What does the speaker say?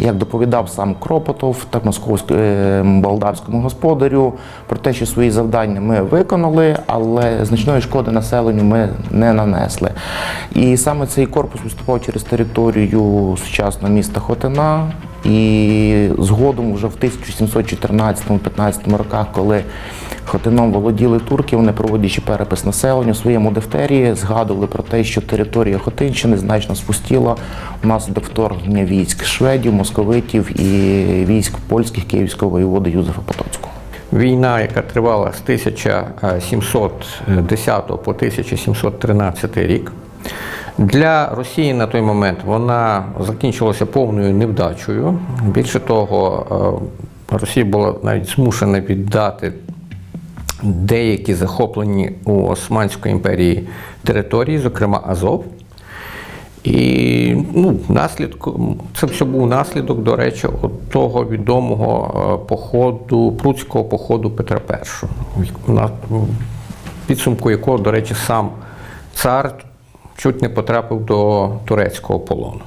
Як доповідав сам Кропотов, так московському е, господарю, про те, що свої завдання ми виконали, але значної шкоди населенню ми не нанесли. І саме цей корпус виступав через територію сучасного міста Хотина. І згодом, вже в 1714-15 роках, коли Хотином володіли турки, вони проводячи перепис населення у своєму дифтерії, згадували про те, що територія Хотинщини значно спустіла внаслідок вторгнення військ шведів, московитів і військ польських київського воєводи Юзефа Потоцького. Війна, яка тривала з 1710 по 1713 рік, для Росії на той момент вона закінчилася повною невдачею. Більше того, е, Росія була навіть змушена віддати деякі захоплені у Османської імперії території, зокрема Азов. І ну, наслідку, це все був наслідок, до речі, от того відомого е, походу, прудського походу Петра І, на підсумку якого, до речі, сам цар чуть не потрапив до турецького полону.